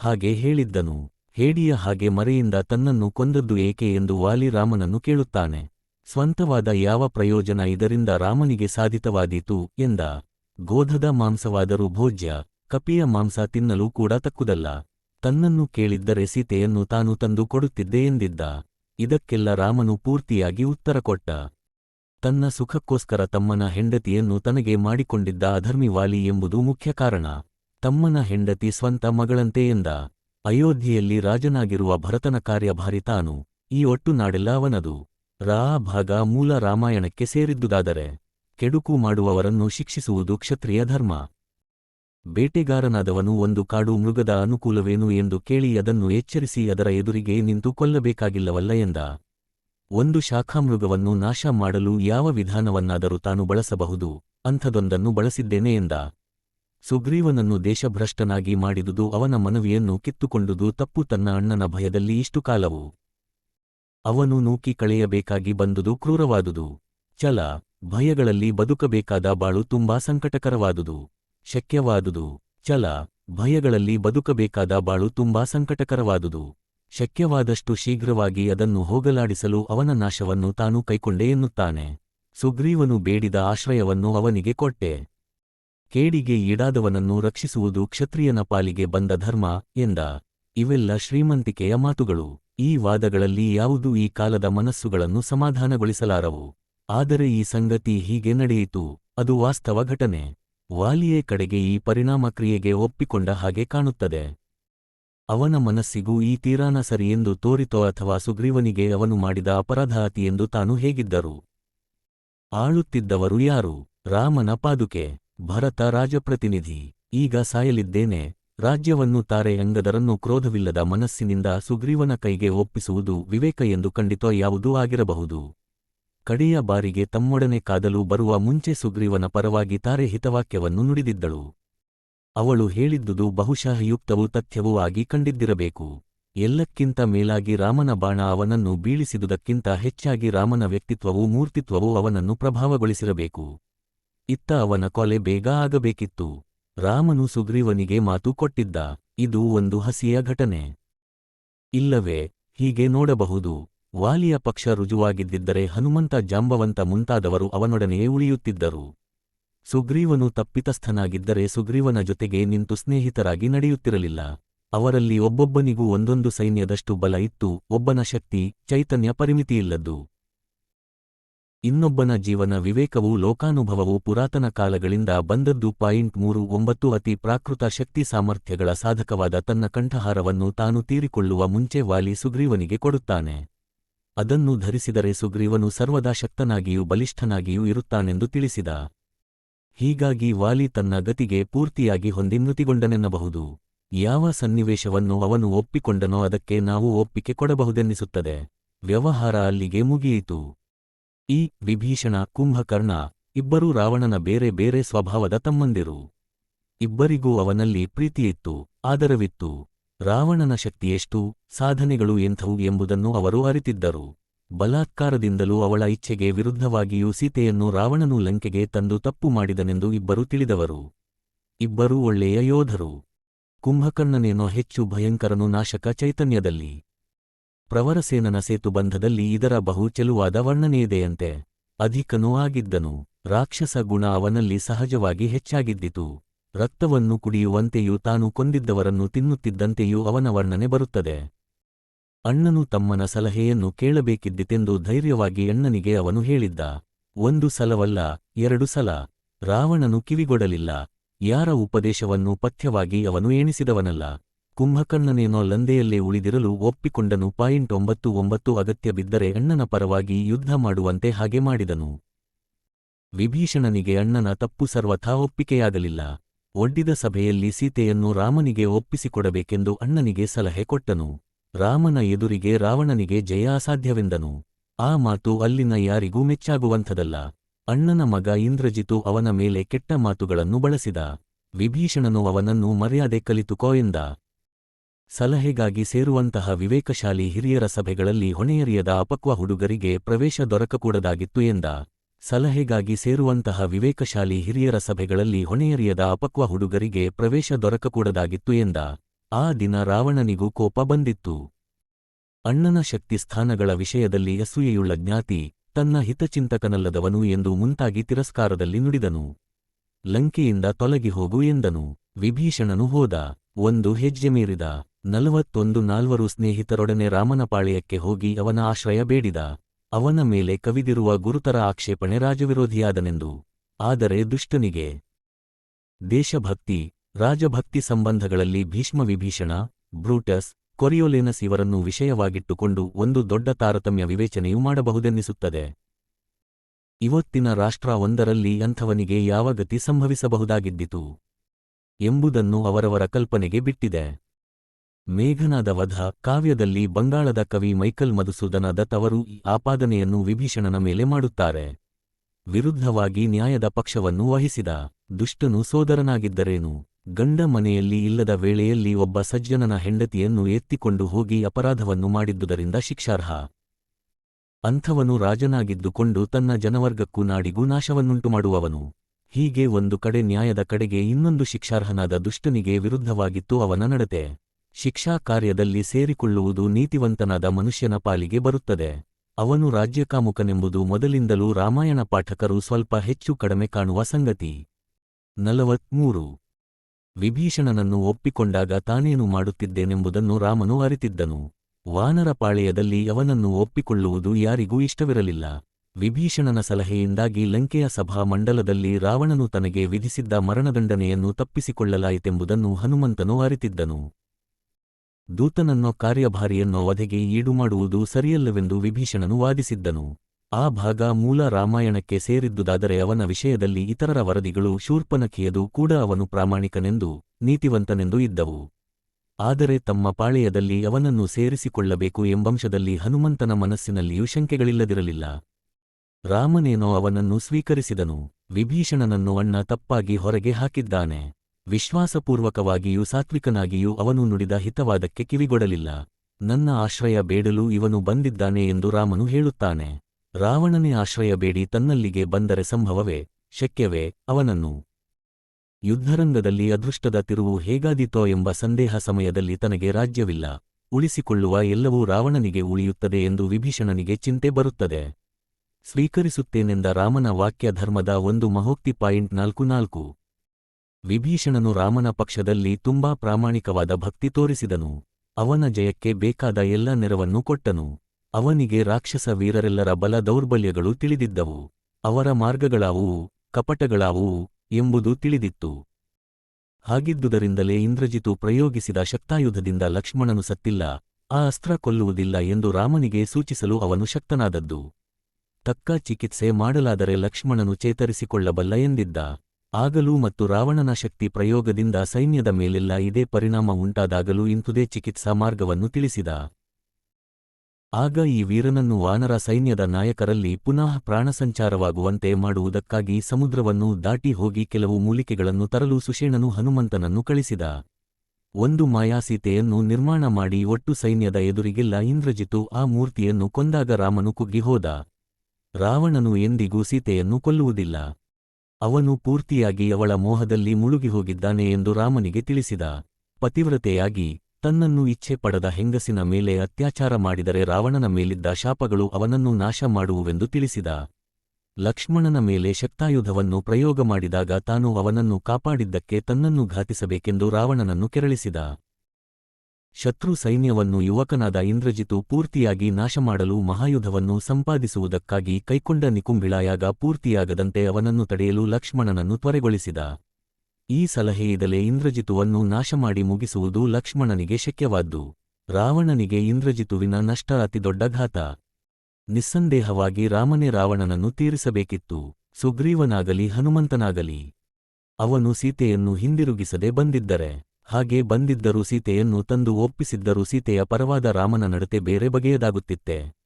ಹಾಗೆ ಹೇಳಿದ್ದನು. ಹೇಡಿಯ ಹಾಗೆ ಮರೆಯಿಂದ ತನ್ನನ್ನು ಕೊಂದದ್ದು ಏಕೆ ಎಂದು ವಾಲಿ ರಾಮನನ್ನು ಕೇಳುತ್ತಾನೆ. ಸ್ವಂತವಾದ ಯಾವ ಪ್ರಯೋಜನ ಇದರಿಂದ ರಾಮನಿಗೆ ಸಾಧಿತವಾದೀತು ಎಂದ. ಗೋಧದ ಮಾಂಸವಾದರೂ ಭೋಜ್ಯ, ಕಪಿಯ ಮಾಂಸ ತಿನ್ನಲು ಕೂಡ ತಕ್ಕುದಲ್ಲ. ತನ್ನನ್ನು ಕೇಳಿದ್ದರೆ ಸೀತೆಯನ್ನು ತಾನು ತಂದು ಕೊಡುತ್ತಿದ್ದೆ ಎಂದಿದ್ದ. ಇದಕ್ಕೆಲ್ಲ ರಾಮನು ಪೂರ್ತಿಯಾಗಿ ಉತ್ತರ ಕೊಟ್ಟ. ತನ್ನ ಸುಖಕ್ಕೋಸ್ಕರ ತಮ್ಮನ ಹೆಂಡತಿಯನ್ನು ತನಗೆ ಮಾಡಿಕೊಂಡಿದ್ದ ಅಧರ್ಮಿವಾಲಿ ಎಂಬುದು ಮುಖ್ಯ ಕಾರಣ. ತಮ್ಮನ ಹೆಂಡತಿ ಸ್ವಂತ ಮಗಳಂತೆ ಎಂದ. ಅಯೋಧ್ಯೆಯಲ್ಲಿ ರಾಜನಾಗಿರುವ ಭರತನ ಕಾರ್ಯಭಾರಿ ತಾನು, ಈ ಒಟ್ಟು ನಾಡೆಲ್ಲ ಅವನದು. ರಾ ಭಾಗ ಮೂಲ ರಾಮಾಯಣಕ್ಕೆ ಸೇರಿದ್ದುದಾದರೆ, ಕೆಡುಕು ಮಾಡುವವರನ್ನು ಶಿಕ್ಷಿಸುವುದು ಕ್ಷತ್ರಿಯ ಧರ್ಮ. ಬೇಟೆಗಾರನಾದವನು ಒಂದು ಕಾಡು ಮೃಗದ ಅನುಕೂಲವೇನು ಎಂದು ಕೇಳಿ ಅದನ್ನು ಎಚ್ಚರಿಸಿ ಅದರ ಎದುರಿಗೆ ನಿಂತು ಕೊಲ್ಲಬೇಕಾಗಿಲ್ಲವಲ್ಲ ಎಂದ. ಒಂದು ಶಾಖಾಮೃಗವನ್ನು ನಾಶ ಮಾಡಲು ಯಾವ ವಿಧಾನವನ್ನಾದರೂ ತಾನು ಬಳಸಬಹುದು, ಅಂಥದೊಂದನ್ನು ಬಳಸಿದ್ದೇನೆ ಎಂದ. ಸುಗ್ರೀವನನ್ನು ದೇಶಭ್ರಷ್ಟನಾಗಿ ಮಾಡಿದುದು ಅವನ ಮನವಿಯನ್ನು ಕಿತ್ತುಕೊಂಡುದು ತಪ್ಪು ತನ್ನ ಅಣ್ಣನ ಭಯದಲ್ಲಿ ಇಷ್ಟು ಕಾಲವು. ಅವನು ನೂಕಿ ಕಳೆಯಬೇಕಾಗಿ ಬಂದುದು ಕ್ರೂರವಾದುದು. ಛಲ, ಭಯಗಳಲ್ಲಿ ಬದುಕಬೇಕಾದ ಬಾಳು ತುಂಬಾ ಸಂಕಟಕರವಾದುದು. ಶಕ್ಯವಾದುದು. ಛಲ, ಭಯಗಳಲ್ಲಿ ಬದುಕಬೇಕಾದ ಬಾಳು ತುಂಬಾ ಸಂಕಟಕರವಾದುದು. ಶಕ್ಯವಾದಷ್ಟು ಶೀಘ್ರವಾಗಿ ಅದನ್ನು ಹೋಗಲಾಡಿಸಲು ಅವನ ನಾಶವನ್ನು ತಾನು ಕೈಕೊಂಡೆ ಎನ್ನುತ್ತಾನೆ. ಸುಗ್ರೀವನು ಬೇಡಿದ ಆಶ್ರಯವನ್ನು ಅವನಿಗೆ ಕೊಟ್ಟೆ. ಕೇಡಿಗೆ ಈಡಾದವನನ್ನು ರಕ್ಷಿಸುವುದು ಕ್ಷತ್ರಿಯನ ಪಾಲಿಗೆ ಬಂದ ಧರ್ಮ ಎಂದ. ಇವೆಲ್ಲ ಶ್ರೀಮಂತಿಕೆಯ ಮಾತುಗಳು. ಈ ವಾದಗಳಲ್ಲಿ ಯಾವುದೂ ಈ ಕಾಲದ ಮನಸ್ಸುಗಳನ್ನು ಸಮಾಧಾನಗೊಳಿಸಲಾರವು? ಆದರೆ ಈ ಸಂಗತಿ ಹೀಗೆ ನಡೆಯಿತು. ಅದು ವಾಸ್ತವ ಘಟನೆ. ವಾಲಿಯೇ ಕಡೆಗೆ ಈ ಪರಿಣಾಮ ಕ್ರಿಯೆಗೆ ಒಪ್ಪಿಕೊಂಡ ಹಾಗೆ ಕಾಣುತ್ತದೆ. ಅವನ ಮನಸ್ಸಿಗೂ ಈ ತೀರಾನ ಸರಿಯೆಂದು ತೋರಿತೋ ಅಥವಾ ಸುಗ್ರೀವನಿಗೆ ಅವನು ಮಾಡಿದ ಅಪರಾಧ ಅತಿಯೆಂದು ತಾನು ಹೇಗಿದ್ದರು? ಆಳುತ್ತಿದ್ದವರು ಯಾರು? ರಾಮನ ಪಾದುಕೆ. ಭರತ ರಾಜಪ್ರತಿನಿಧಿ, ಈಗ ಸಾಯಲಿದ್ದೇನೆ, ರಾಜ್ಯವನ್ನು ತಾರೆ ಅಂಗದರನ್ನು ಕ್ರೋಧವಿಲ್ಲದ ಮನಸ್ಸಿನಿಂದ ಸುಗ್ರೀವನ ಕೈಗೆ ಒಪ್ಪಿಸುವುದು ವಿವೇಕ ಎಂದು ಖಂಡಿತ ಯಾವುದೂ ಆಗಿರಬಹುದು. ಕಡೆಯ ಬಾರಿಗೆ ತಮ್ಮೊಡನೆ ಕಾದಲು ಬರುವ ಮುಂಚೆ ಸುಗ್ರೀವನ ಪರವಾಗಿ ತಾರೆ ಹಿತವಾಕ್ಯವನ್ನು ನುಡಿದಿದ್ದಳು. ಅವಳು ಹೇಳಿದ್ದುದು ಬಹುಶಃ ಯುಕ್ತವೂ ತಥ್ಯವೂ ಆಗಿ ಕಂಡಿದ್ದಿರಬೇಕು. ಎಲ್ಲಕ್ಕಿಂತ ಮೇಲಾಗಿ ರಾಮನ ಬಾಣ ಅವನನ್ನು ಬೀಳಿಸಿದುದಕ್ಕಿಂತ ಹೆಚ್ಚಾಗಿ ರಾಮನ ವ್ಯಕ್ತಿತ್ವವೂ ಮೂರ್ತಿತ್ವವೂ ಅವನನ್ನು ಪ್ರಭಾವಗೊಳಿಸಿರಬೇಕು. ಇತ್ತ ಅವನ ಕೊಲೆ ಬೇಗ ಆಗಬೇಕಿತ್ತು. ರಾಮನು ಸುಗ್ರೀವನಿಗೆ ಮಾತು ಕೊಟ್ಟಿದ್ದ, ಇದು ಒಂದು ಹಸಿಯ ಘಟನೆ. ಇಲ್ಲವೇ, ಹೀಗೆ ನೋಡಬಹುದು. ವಾಲಿಯ ಪಕ್ಷ ರುಜುವಾಗಿದ್ದಿದ್ದರೆ ಹನುಮಂತ ಜಾಂಬವಂತ ಮುಂತಾದವರು ಅವನೊಡನೆಯೇ ಉಳಿಯುತ್ತಿದ್ದರು. ಸುಗ್ರೀವನು ತಪ್ಪಿತಸ್ಥನಾಗಿದ್ದರೆ ಸುಗ್ರೀವನ ಜೊತೆಗೆ ನಿಂತು ಸ್ನೇಹಿತರಾಗಿ ನಡೆಯುತ್ತಿರಲಿಲ್ಲ. ಅವರಲ್ಲಿ ಒಬ್ಬೊಬ್ಬನಿಗೂ ಒಂದೊಂದು ಸೈನ್ಯದಷ್ಟು ಬಲ ಇತ್ತು, ಒಬ್ಬನ ಶಕ್ತಿ, ಚೈತನ್ಯ ಪರಿಮಿತಿಯಿಲ್ಲದ್ದು. ಇನ್ನೊಬ್ಬನ ಜೀವನ ವಿವೇಕವು ಲೋಕಾನುಭವವು ಪುರಾತನ ಕಾಲಗಳಿಂದ ಬಂದದ್ದು ಪಾಯಿಂಟ್ ಮೂರು ಒಂಬತ್ತು ಅತಿ ಪ್ರಾಕೃತ ಶಕ್ತಿ ಸಾಮರ್ಥ್ಯಗಳ ಸಾಧಕವಾದ ತನ್ನ ಕಂಠಹಾರವನ್ನು ತಾನು ತೀರಿಕೊಳ್ಳುವ ಮುಂಚೆ ವಾಲಿ ಸುಗ್ರೀವನಿಗೆ ಕೊಡುತ್ತಾನೆ. ಅದನ್ನು ಧರಿಸಿದರೆ ಸುಗ್ರೀವನು ಸರ್ವದಾ ಶಕ್ತನಾಗಿಯೂ ಬಲಿಷ್ಠನಾಗಿಯೂ ಇರುತ್ತಾನೆಂದು ತಿಳಿಸಿದ. ಹೀಗಾಗಿ ವಾಲಿ ತನ್ನ ಗತಿಗೆ ಪೂರ್ತಿಯಾಗಿ ಹೊಂದಿ ಮೃತಿಗೊಂಡನೆನ್ನಬಹುದು. ಯಾವ ಸನ್ನಿವೇಶವನ್ನು ಅವನು ಒಪ್ಪಿಕೊಂಡನೋ ಅದಕ್ಕೆ ನಾವು ಒಪ್ಪಿಕೆ ಕೊಡಬಹುದೆನ್ನಿಸುತ್ತದೆ. ವ್ಯವಹಾರ ಅಲ್ಲಿಗೆ ಮುಗಿಯಿತು. ಈ ವಿಭೀಷಣ, ಕುಂಭಕರ್ಣ ಇಬ್ಬರೂ ರಾವಣನ ಬೇರೆ ಬೇರೆ ಸ್ವಭಾವದ ತಮ್ಮಂದಿರು. ಇಬ್ಬರಿಗೂ ಅವನಲ್ಲಿ ಪ್ರೀತಿಯಿತ್ತು ಆದರವಿತ್ತು. ರಾವಣನ ಶಕ್ತಿಯೆಷ್ಟು, ಸಾಧನೆಗಳು ಎಂಥವು ಎಂಬುದನ್ನು ಅವರು ಅರಿತಿದ್ದರು. ಬಲಾತ್ಕಾರದಿಂದಲೂ ಅವಳ ಇಚ್ಛೆಗೆ ವಿರುದ್ಧವಾಗಿಯೂ ಸೀತೆಯನ್ನು ರಾವಣನು ಲಂಕೆಗೆ ತಂದು ತಪ್ಪು ಮಾಡಿದನೆಂದು ಇಬ್ಬರು ತಿಳಿದವರು. ಇಬ್ಬರೂ ಒಳ್ಳೆಯ ಯೋಧರು. ಕುಂಭಕರ್ಣನೇನೋ ಹೆಚ್ಚು ಭಯಂಕರನು ನಾಶಕ ಚೈತನ್ಯದಲ್ಲಿ. ಪ್ರವರಸೇನನ ಸೇತುಬಂಧದಲ್ಲಿ ಇದರ ಬಹು ಚೆಲುವಾದ ವರ್ಣನೆಯಿದೆಯಂತೆ. ಅಧಿಕನೂ ಆಗಿದ್ದನು. ರಾಕ್ಷಸ ಗುಣ ಅವನಲ್ಲಿ ಸಹಜವಾಗಿ ಹೆಚ್ಚಾಗಿದ್ದಿತು. ರಕ್ತವನ್ನು ಕುಡಿಯುವಂತೆಯೂ ತಾನು ಕೊಂದಿದ್ದವರನ್ನು ತಿನ್ನುತ್ತಿದ್ದಂತೆಯೂ ಅವನ ವರ್ಣನೆ ಬರುತ್ತದೆ. ಅಣ್ಣನು ತಮ್ಮನ ಸಲಹೆಯನ್ನು ಕೇಳಬೇಕಿದ್ದಿತೆಂದು ಧೈರ್ಯವಾಗಿ ಅಣ್ಣನಿಗೆ ಅವನು ಹೇಳಿದ್ದ. ಒಂದು ಸಲವಲ್ಲ, ಎರಡು ಸಲ. ರಾವಣನು ಕಿವಿಗೊಡಲಿಲ್ಲ. ಯಾರ ಉಪದೇಶವನ್ನು ಪಥ್ಯವಾಗಿ ಅವನು ಎಣಿಸಿದವನಲ್ಲ. ಕುಂಭಕರ್ಣನೇನೋ ಲಂದೆಯಲ್ಲೇ ಉಳಿದಿರಲು ಒಪ್ಪಿಕೊಂಡನು. ಪಾಯಿಂಟ್ ಒಂಬತ್ತು ಒಂಬತ್ತು ಅಗತ್ಯ ಬಿದ್ದರೆ ಅಣ್ಣನ ಪರವಾಗಿ ಯುದ್ಧ ಮಾಡುವಂತೆ ಹಾಗೆ ಮಾಡಿದನು. ವಿಭೀಷಣನಿಗೆ ಅಣ್ಣನ ತಪ್ಪು ಸರ್ವಥಾ ಒಪ್ಪಿಕೆಯಾಗಲಿಲ್ಲ. ಒಡ್ಡಿದ ಸಭೆಯಲ್ಲಿ ಸೀತೆಯನ್ನು ರಾಮನಿಗೆ ಒಪ್ಪಿಸಿಕೊಡಬೇಕೆಂದು ಅಣ್ಣನಿಗೆ ಸಲಹೆ ಕೊಟ್ಟನು. ರಾಮನ ಎದುರಿಗೆ ರಾವಣನಿಗೆ ಜಯ ಅಸಾಧ್ಯವೆಂದನು. ಆ ಮಾತು ಅಲ್ಲಿನ ಯಾರಿಗೂ ಮೆಚ್ಚಾಗುವಂಥದಲ್ಲ. ಅಣ್ಣನ ಮಗ ಇಂದ್ರಜಿತು ಅವನ ಮೇಲೆ ಕೆಟ್ಟ ಮಾತುಗಳನ್ನು ಬಳಸಿದ. ವಿಭೀಷಣನು ಅವನನ್ನು ಮರ್ಯಾದೆ ಕಲಿತುಕೋ ಎಂದ. ಸಲಹೆಗಾಗಿ ಸೇರುವಂತಹ ವಿವೇಕಶಾಲಿ ಹಿರಿಯರ ಸಭೆಗಳಲ್ಲಿ ಹೊಣೆಯರಿಯದ ಅಪಕ್ವ ಹುಡುಗರಿಗೆ ಪ್ರವೇಶ ದೊರಕಕೂಡದಾಗಿತ್ತು ಎಂದ. ಸಲಹೆಗಾಗಿ ಸೇರುವಂತಹ ವಿವೇಕಶಾಲಿ ಹಿರಿಯರ ಸಭೆಗಳಲ್ಲಿ ಹೊಣೆಯರಿಯದ ಅಪಕ್ವ ಹುಡುಗರಿಗೆ ಪ್ರವೇಶ ದೊರಕಕೂಡದಾಗಿತ್ತು ಎಂದ. ಆ ದಿನ ರಾವಣನಿಗೂ ಕೋಪ ಬಂದಿತ್ತು. ಅಣ್ಣನ ಶಕ್ತಿ ಸ್ಥಾನಗಳ ವಿಷಯದಲ್ಲಿ ಅಸೂಯೆಯುಳ್ಳ ಜ್ಞಾತಿ, ತನ್ನ ಹಿತಚಿಂತಕನಲ್ಲದವನು ಎಂದು ಮುಂತಾಗಿ ತಿರಸ್ಕಾರದಲ್ಲಿ ನುಡಿದನು. ಲಂಕೆಯಿಂದ ತೊಲಗಿ ಹೋಗು ಎಂದನು. ವಿಭೀಷಣನು ಹೋದ. ಒಂದು ಹೆಜ್ಜೆ ಮೀರಿದ. ನಲವತ್ತೊಂದು ನಾಲ್ವರು ಸ್ನೇಹಿತರೊಡನೆ ರಾಮನ ಪಾಳೆಯಕ್ಕೆ ಹೋಗಿ ಅವನ ಆಶ್ರಯ ಬೇಡಿದ. ಅವನ ಮೇಲೆ ಕವಿದಿರುವ ಗುರುತರ ಆಕ್ಷೇಪಣೆ ರಾಜವಿರೋಧಿಯಾದನೆಂದು. ಆದರೆ ದುಷ್ಟನಿಗೆ ದೇಶಭಕ್ತಿ, ರಾಜಭಕ್ತಿ ಸಂಬಂಧಗಳಲ್ಲಿ ಭೀಷ್ಮ ವಿಭೀಷಣ, ಬ್ರೂಟಸ್, ಕೊರಿಯೋಲೇನಸ್ ಇವರನ್ನು ವಿಷಯವಾಗಿಟ್ಟುಕೊಂಡು ಒಂದು ದೊಡ್ಡ ತಾರತಮ್ಯ ವಿವೇಚನೆಯು ಮಾಡಬಹುದೆನ್ನಿಸುತ್ತದೆ. ಇವತ್ತಿನ ರಾಷ್ಟ್ರ ಒಂದರಲ್ಲಿ ಅಂಥವನಿಗೆ ಯಾವ ಗತಿ ಸಂಭವಿಸಬಹುದಾಗಿದ್ದಿತು? ಎಂಬುದನ್ನು ಅವರವರ ಕಲ್ಪನೆಗೆ ಬಿಟ್ಟಿದೆ. ಮೇಘನಾದ ವಧ ಕಾವ್ಯದಲ್ಲಿ ಬಂಗಾಳದ ಕವಿ ಮೈಕಲ್ ಮಧುಸೂದನ ದತ್ ಅವರು ಈ ಆಪಾದನೆಯನ್ನು ವಿಭೀಷಣನ ಮೇಲೆ ಮಾಡುತ್ತಾರೆ. ವಿರುದ್ಧವಾಗಿ ನ್ಯಾಯದ ಪಕ್ಷವನ್ನು ವಹಿಸಿದ ದುಷ್ಟನು ಸೋದರನಾಗಿದ್ದರೇನು? ಗಂಡ ಮನೆಯಲ್ಲಿ ಇಲ್ಲದ ವೇಳೆಯಲ್ಲಿ ಒಬ್ಬ ಸಜ್ಜನನ ಹೆಂಡತಿಯನ್ನು ಎತ್ತಿಕೊಂಡು ಹೋಗಿ ಅಪರಾಧವನ್ನು ಮಾಡಿದ್ದುದರಿಂದ ಶಿಕ್ಷಾರ್ಹ. ಅಂಥವನು ರಾಜನಾಗಿದ್ದುಕೊಂಡು ತನ್ನ ಜನವರ್ಗಕ್ಕೂ ನಾಡಿಗೂ ನಾಶವನ್ನುಂಟು ಮಾಡುವವನು ಹೀಗೆ ಒಂದು ಕಡೆ ನ್ಯಾಯದ ಕಡೆಗೆ ಇನ್ನೊಂದು ಶಿಕ್ಷಾರ್ಹನಾದ ದುಷ್ಟನಿಗೆ ವಿರುದ್ಧವಾಗಿತ್ತು ಅವನ ನಡತೆ. ಶಿಕ್ಷಾ ಕಾರ್ಯದಲ್ಲಿ ಸೇರಿಕೊಳ್ಳುವುದು ನೀತಿವಂತನಾದ ಮನುಷ್ಯನ ಪಾಲಿಗೆ ಬರುತ್ತದೆ. ಅವನು ರಾಜ್ಯಕಾಮುಕನೆಂಬುದು ಮೊದಲಿಂದಲೂ ರಾಮಾಯಣ ಪಾಠಕರು ಸ್ವಲ್ಪ ಹೆಚ್ಚು ಕಡಿಮೆ ಕಾಣುವ ಸಂಗತಿ. ನಲವತ್ಮೂರು. ವಿಭೀಷಣನನ್ನು ಒಪ್ಪಿಕೊಂಡಾಗ ತಾನೇನು ಮಾಡುತ್ತಿದ್ದೇನೆಂಬುದನ್ನು ರಾಮನು ಅರಿತಿದ್ದನು. ವಾನರ ಪಾಳೆಯದಲ್ಲಿ ಅವನನ್ನು ಒಪ್ಪಿಕೊಳ್ಳುವುದು ಯಾರಿಗೂ ಇಷ್ಟವಿರಲಿಲ್ಲ. ವಿಭೀಷಣನ ಸಲಹೆಯಿಂದಾಗಿ ಲಂಕೆಯ ಸಭಾ ಮಂಡಲದಲ್ಲಿ ರಾವಣನು ತನಗೆ ವಿಧಿಸಿದ್ದ ಮರಣದಂಡನೆಯನ್ನು ತಪ್ಪಿಸಿಕೊಳ್ಳಲಾಯಿತೆಂಬುದನ್ನು ಹನುಮಂತನು ಅರಿತಿದ್ದನು. ದೂತನನ್ನೋ ಕಾರ್ಯಭಾರಿಯನ್ನೋ ವಧೆಗೆ ಈಡುಮಾಡುವುದು ಸರಿಯಲ್ಲವೆಂದು ವಿಭೀಷಣನು ವಾದಿಸಿದ್ದನು. ಆ ಭಾಗ ಮೂಲ ರಾಮಾಯಣಕ್ಕೆ ಸೇರಿದ್ದುದಾದರೆ ಅವನ ವಿಷಯದಲ್ಲಿ ಇತರರ ವರದಿಗಳು ಶೂರ್ಪನಖಿಯದು ಕೂಡ ಅವನು ಪ್ರಾಮಾಣಿಕನೆಂದು, ನೀತಿವಂತನೆಂದು ಇದ್ದವು. ಆದರೆ ತಮ್ಮ ಪಾಳೆಯದಲ್ಲಿ ಅವನನ್ನು ಸೇರಿಸಿಕೊಳ್ಳಬೇಕು ಎಂಬಂಶದಲ್ಲಿ ಹನುಮಂತನ ಮನಸ್ಸಿನಲ್ಲಿಯೂ ಶಂಕೆಗಳಿಲ್ಲದಿರಲಿಲ್ಲ. ರಾಮನೇನೋ ಅವನನ್ನು ಸ್ವೀಕರಿಸಿದನು. ವಿಭೀಷಣನನ್ನು ಅಣ್ಣ ತಪ್ಪಾಗಿ ಹೊರಗೆ ಹಾಕಿದ್ದಾನೆ. ವಿಶ್ವಾಸಪೂರ್ವಕವಾಗಿಯೂ ಸಾತ್ವಿಕನಾಗಿಯೂ ಅವನು ನುಡಿದ ಹಿತವಾದಕ್ಕೆ ಕಿವಿಗೊಡಲಿಲ್ಲ. ನನ್ನ ಆಶ್ರಯ ಬೇಡಲು ಇವನು ಬಂದಿದ್ದಾನೆ ಎಂದು ರಾಮನು ಹೇಳುತ್ತಾನೆ. ರಾವಣನೇ ಆಶ್ರಯ ಬೇಡಿ, ತನ್ನಲ್ಲಿಗೆ ಬಂದರೆ ಸಂಭವವೇ, ಶಕ್ಯವೇ, ಅವನನ್ನು. ಯುದ್ಧರಂಗದಲ್ಲಿ ಅದೃಷ್ಟದ ತಿರುವು ಹೇಗಾದೀತೋ ಎಂಬ ಸಂದೇಹ ಸಮಯದಲ್ಲಿ ತನಗೆ ರಾಜ್ಯವಿಲ್ಲ. ಉಳಿಸಿಕೊಳ್ಳುವ ಎಲ್ಲವೂ ರಾವಣನಿಗೆ ಉಳಿಯುತ್ತದೆ ಎಂದು ವಿಭೀಷಣನಿಗೆ ಚಿಂತೆ ಬರುತ್ತದೆ. ಸ್ವೀಕರಿಸುತ್ತೇನೆಂದ ರಾಮನ ವಾಕ್ಯ ಧರ್ಮದ ಒಂದು ಮಹೋಕ್ತಿ ಪಾಯಿಂಟ್ ನಾಲ್ಕು ನಾಲ್ಕು. ವಿಭೀಷಣನು ರಾಮನ ಪಕ್ಷದಲ್ಲಿ ತುಂಬಾ ಪ್ರಾಮಾಣಿಕವಾದ ಭಕ್ತಿ ತೋರಿಸಿದನು. ಅವನ ಜಯಕ್ಕೆ ಬೇಕಾದ ಎಲ್ಲ ನೆರವನ್ನು ಕೊಟ್ಟನು. ಅವನಿಗೆ ರಾಕ್ಷಸ ವೀರರೆಲ್ಲರ ಬಲ ದೌರ್ಬಲ್ಯಗಳು ತಿಳಿದಿದ್ದವು. ಅವರ ಮಾರ್ಗಗಳಾವುವು, ಕಪಟಗಳಾವುವು ಎಂಬುದು ತಿಳಿದಿತ್ತು. ಹಾಗಿದ್ದುದರಿಂದಲೇ ಇಂದ್ರಜಿತು ಪ್ರಯೋಗಿಸಿದ ಶಕ್ತಾಯುಧದಿಂದ ಲಕ್ಷ್ಮಣನು ಸತ್ತಿಲ್ಲ. ಆ ಅಸ್ತ್ರ ಕೊಲ್ಲುವುದಿಲ್ಲ ಎಂದು ರಾಮನಿಗೆ ಸೂಚಿಸಲು ಅವನು ಶಕ್ತನಾದದ್ದು. ತಕ್ಕ ಚಿಕಿತ್ಸೆ ಮಾಡಲಾದರೆ ಲಕ್ಷ್ಮಣನು ಚೇತರಿಸಿಕೊಳ್ಳಬಲ್ಲ ಎಂದಿದ್ದ. ಆಗಲೂ ಮತ್ತು ರಾವಣನ ಶಕ್ತಿ ಪ್ರಯೋಗದಿಂದ ಸೈನ್ಯದ ಮೇಲೆಲ್ಲ ಇದೇ ಪರಿಣಾಮ ಉಂಟಾದಾಗಲೂ ಇಂತುದೇ ಚಿಕಿತ್ಸಾ ಮಾರ್ಗವನ್ನು ತಿಳಿಸಿದ. ಆಗ ಈ ವೀರನನ್ನು ವಾನರ ಸೈನ್ಯದ ನಾಯಕರಲ್ಲಿ ಪುನಃ ಪ್ರಾಣಸಂಚಾರವಾಗುವಂತೆ ಮಾಡುವುದಕ್ಕಾಗಿ ಸಮುದ್ರವನ್ನು ದಾಟಿ ಹೋಗಿ ಕೆಲವು ಮೂಲಿಕೆಗಳನ್ನು ತರಲು ಸುಷೇಣನು ಹನುಮಂತನನ್ನು ಕಳಿಸಿದ. ಒಂದು ಮಾಯಾಸೀತೆಯನ್ನು ನಿರ್ಮಾಣ ಮಾಡಿ ಒಟ್ಟು ಸೈನ್ಯದ ಎದುರಿಗೆಲ್ಲ ಇಂದ್ರಜಿತು ಆ ಮೂರ್ತಿಯನ್ನು ಕೊಂದಾಗ ರಾಮನು ಕುಗ್ಗಿಹೋದ ರಾವಣನು ಎಂದಿಗೂ ಸೀತೆಯನ್ನು ಕೊಲ್ಲುವುದಿಲ್ಲ. ಅವನು ಪೂರ್ತಿಯಾಗಿ ಅವಳ ಮೋಹದಲ್ಲಿ ಮುಳುಗಿಹೋಗಿದ್ದಾನೆ ಎಂದು ರಾಮನಿಗೆ ತಿಳಿಸಿದ. ಪತಿವ್ರತೆಯಾಗಿ, ತನ್ನನ್ನು ಇಚ್ಛೆ ಪಡದ ಹೆಂಗಸಿನ ಮೇಲೆ ಅತ್ಯಾಚಾರ ಮಾಡಿದರೆ ರಾವಣನ ಮೇಲಿದ್ದ ಶಾಪಗಳು ಅವನನ್ನು ನಾಶ ಮಾಡುವುವೆಂದು ತಿಳಿಸಿದ. ಲಕ್ಷ್ಮಣನ ಮೇಲೆ ಶಕ್ತಾಯುಧವನ್ನು ಪ್ರಯೋಗ ಮಾಡಿದಾಗ ತಾನು ಅವನನ್ನು ಕಾಪಾಡಿದ್ದಕ್ಕೆ ತನ್ನನ್ನು ಘಾತಿಸಬೇಕೆಂದು ರಾವಣನನ್ನು ಕೆರಳಿಸಿದ. ಶತ್ರು ಸೈನ್ಯವನ್ನು ಯುವಕನಾದ ಇಂದ್ರಜಿತು ಪೂರ್ತಿಯಾಗಿ ನಾಶಮಾಡಲು ಮಹಾಯುಧವನ್ನು ಸಂಪಾದಿಸುವುದಕ್ಕಾಗಿ ಕೈಕೊಂಡ ನಿಕುಂಭಿಳಾಯಾಗ ಪೂರ್ತಿಯಾಗದಂತೆ ಅವನನ್ನು ತಡೆಯಲು ಲಕ್ಷ್ಮಣನನ್ನು ತ್ವರೆಗೊಳಿಸಿದ. ಈ ಸಲಹೆಯಿದಲೇ ಇಂದ್ರಜಿತುವನ್ನು ನಾಶಮಾಡಿ ಮುಗಿಸುವುದು ಲಕ್ಷ್ಮಣನಿಗೆ ಶಕ್ಯವಾದ್ದು. ರಾವಣನಿಗೆ ಇಂದ್ರಜಿತುವಿನ ನಷ್ಟ ಅತಿದೊಡ್ಡ ಘಾತ. ನಿಸ್ಸಂದೇಹವಾಗಿ ರಾಮನೇ ರಾವಣನನ್ನು ತೀರಿಸಬೇಕಿತ್ತು. ಸುಗ್ರೀವನಾಗಲಿ ಹನುಮಂತನಾಗಲಿ. ಅವನು ಸೀತೆಯನ್ನು ಹಿಂದಿರುಗಿಸದೆ ಬಂದಿದ್ದರೆ. ಹಾಗೆ ಬಂದಿದ್ದರೂ ಸೀತೆಯನ್ನು ತಂದು ಒಪ್ಪಿಸಿದ್ದರೂ ಸೀತೆಯ ಪರವಾದ ರಾಮನ ನಡತೆ ಬೇರೆ ಬಗೆಯದಾಗುತ್ತಿತ್ತೆ.